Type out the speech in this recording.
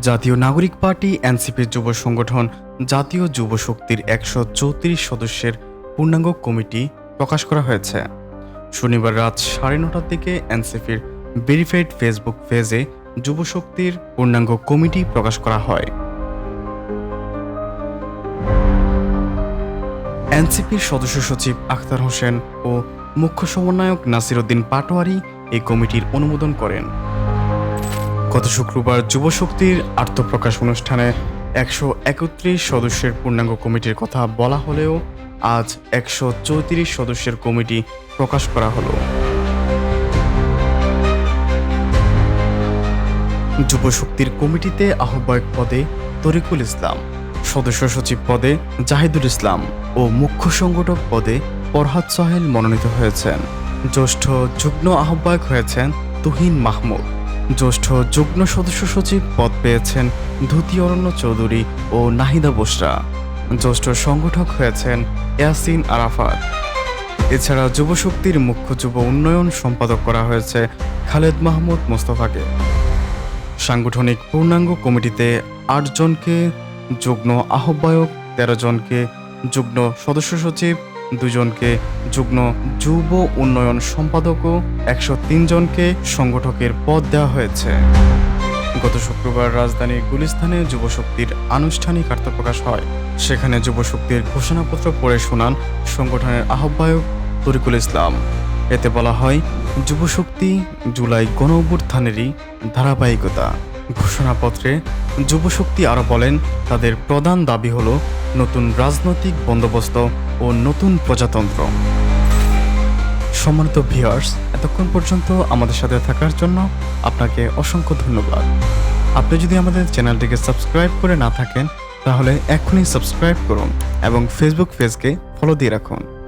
জাতীয় নাগরিক পার্টি, এনসিপির যুব সংগঠন, জাতীয় যুব শক্তির একশো চৌত্রিশ সদস্যের পূর্ণাঙ্গ কমিটি প্রকাশ করা হয়েছে। শনিবার রাত সাড়ে নটার দিকে এনসিপির ভেরিফাইড ফেসবুক পেজে যুব শক্তির পূর্ণাঙ্গ কমিটি প্রকাশ করা হয়। এনসিপির সদস্য সচিব আখতার হোসেন ও মুখ্য সমন্বয়ক নাসিরউদ্দিন পাটোয়ারি এই কমিটির অনুমোদন করেন। গত শুক্রবার যুব শক্তির আত্মপ্রকাশ অনুষ্ঠানে একশো একত্রিশ সদস্যের পূর্ণাঙ্গ কমিটির কথা বলা হলেও আজ একশো চৌত্রিশ সদস্যের কমিটি প্রকাশ করা হলো। যুবশক্তির কমিটিতে আহ্বায়ক পদে তরিকুল ইসলাম, সদস্য সচিব পদে জাহিদুল ইসলাম ও মুখ্য সংগঠক পদে ফরহাদ সোহেল মনোনীত হয়েছেন। জ্যেষ্ঠ যুগ্ম আহ্বায়ক হয়েছেন তুহিন মাহমুদ। জ্যেষ্ঠ যুগ্ম সদস্য সচিব পদ পেয়েছেন ধুতি অরণ্য চৌধুরী ও নাহিদা বসরা। জ্যেষ্ঠ সংগঠক হয়েছেন ইয়াসিন আরাফাত। এছাড়া যুবশক্তির মুখ্য যুব উন্নয়ন সম্পাদক করা হয়েছে খালেদ মাহমুদ মোস্তফাকে। সাংগঠনিক পূর্ণাঙ্গ কমিটিতে আটজনকে যুগ্ম আহ্বায়ক, তেরো জনকে যুগ্ম সদস্য সচিব দুজনকে যুগ্ম যুব উন্নয়ন সম্পাদক ও একশো জনকে সংগঠকের পদ দেওয়া হয়েছে। গত শুক্রবার রাজধানীর গুলিস্তানে যুবশক্তির আনুষ্ঠানিক আত্মপ্রকাশ হয়। সেখানে যুবশক্তির ঘোষণাপত্র পড়ে শোনান সংগঠনের আহ্বায়ক তরিকুল ইসলাম। এতে বলা হয়, যুবশক্তি জুলাই গণ ধারাবাহিকতা। ঘোষণাপত্রে যুবশক্তি আরও বলেন, তাদের প্রধান দাবি হল নতুন রাজনৈতিক বন্দোবস্ত ও নতুন প্রজাতন্ত্র। সম্মানিত ভিউয়ার্স, এতক্ষণ পর্যন্ত আমাদের সাথে থাকার জন্য আপনাকে অসংখ্য ধন্যবাদ। আপনি যদি আমাদের চ্যানেলটিকে সাবস্ক্রাইব করে না থাকেন, তাহলে এখনই সাবস্ক্রাইব করুন এবং ফেসবুক পেজকে ফলো দিয়ে রাখুন।